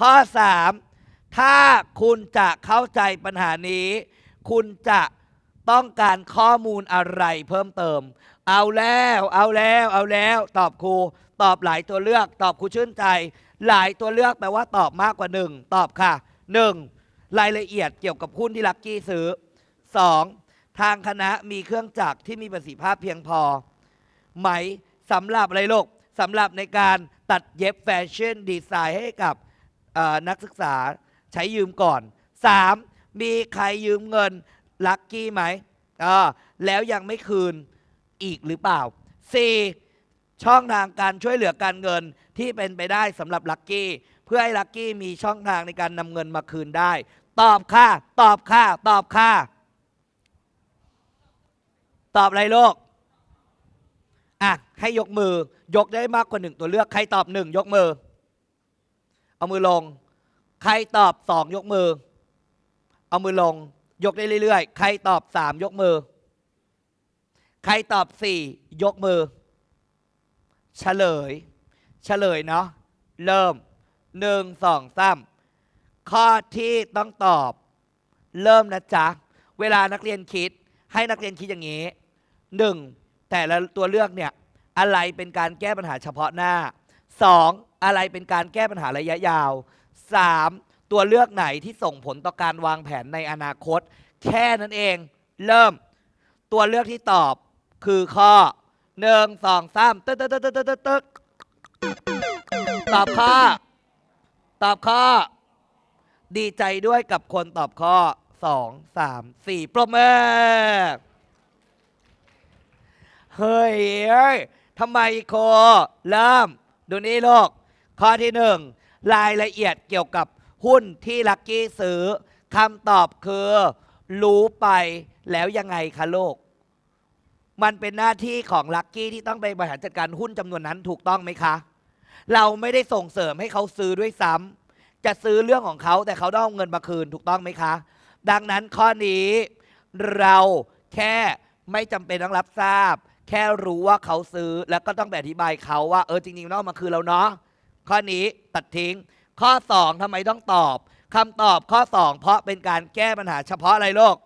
ข้อ 3 ถ้าคุณจะเข้าใจปัญหานี้ คุณจะต้องการข้อมูลอะไรเพิ่มเติม เอาแล้ว เอาแล้ว เอาแล้ว ตอบครู ตอบหลายตัวเลือก ตอบครูชื่นใจ หลายตัวเลือกแปลว่าตอบมากกว่า1ตอบค่ะ 1. รายละเอียดเกี่ยวกับหุ้นที่ลักกี้ซื้อ 2. ทางคณะมีเครื่องจักรที่มีประสิทธิภาพเพียงพอ ไหมสำหรับอะไรลูกสำหรับในการตัดเย็บแฟชั่นดีไซน์ให้กับ นักศึกษาใช้ยืมก่อน 3. มีใครยืมเงินลักกี้ไหมอ่าแล้วยังไม่คืนอีกหรือเปล่า 4. ช่องทางการช่วยเหลือการเงินที่เป็นไปได้สำหรับลักกี้เพื่อให้ลักกี้มีช่องทางในการนำเงินมาคืนได้ ตอบค่ะ ตอบค่ะ ตอบค่ะ ตอบอะไรโลกอะให้ยกมือยกได้มากกว่าหนึ่งตัวเลือกใครตอบหนึ่งยกมือ เอามือลง ใครตอบสองยกมือ เอามือลง ยกได้เรื่อยๆ ใครตอบสามยกมือ ใครตอบสี่ยกมือ เฉลย เฉลยเนาะ เริ่มหนึ่งสองสามข้อที่ต้องตอบ เริ่มนะจ๊ะ เวลานักเรียนคิด ให้นักเรียนคิดอย่างนี้หนึ่งแต่ละตัวเลือกเนี่ยอะไรเป็นการแก้ปัญหาเฉพาะหน้าสอง อะไรเป็นการแก้ปัญหาระยะยาวสามตัวเลือกไหนที่ส่งผลต่อการวางแผนในอนาคต แค่นั้นเอง เริ่ม ตัวเลือกที่ตอบคือข้อหนึ่งสองสามตึ๊ดตึ๊ดตึ๊ดตึ๊ดตึ๊ดตึ๊ดตอบข้อ ตอบข้อ ดีใจด้วยกับคนตอบข้อสองสามสี่ปรบมือ เฮ้ยทำไมโค เริ่ม ดูนี่ลูก ข้อที่หนึ่งรายละเอียดเกี่ยวกับหุ้นที่ลักกี้ซื้อคำตอบคือ รู้ไปแล้วยังไงคะลูกมันเป็นหน้าที่ของลักกี้ที่ต้องไปบริหารจัดการหุ้นจำนวนนั้นถูกต้องไหมคะ เราไม่ได้ส่งเสริมให้เขาซื้อด้วยซ้ำจะซื้อเรื่องของเขาแต่เขาต้องเอาเงินมาคืนถูกต้องไหมคะ ดังนั้นข้อนี้เราแค่ไม่จำเป็นต้องรับทราบ แค่รู้ว่าเขาซื้อแล้วก็ต้องไปอธิบายเขาว่าเออจริงๆต้องเอามาคืนเราเนาะ ข้อนี้ตัดทิ้ง ข้อ 2ทำไมต้องตอบคำตอบข้อ 2 เพราะเป็นการแก้ปัญหาเฉพาะอะไรโลก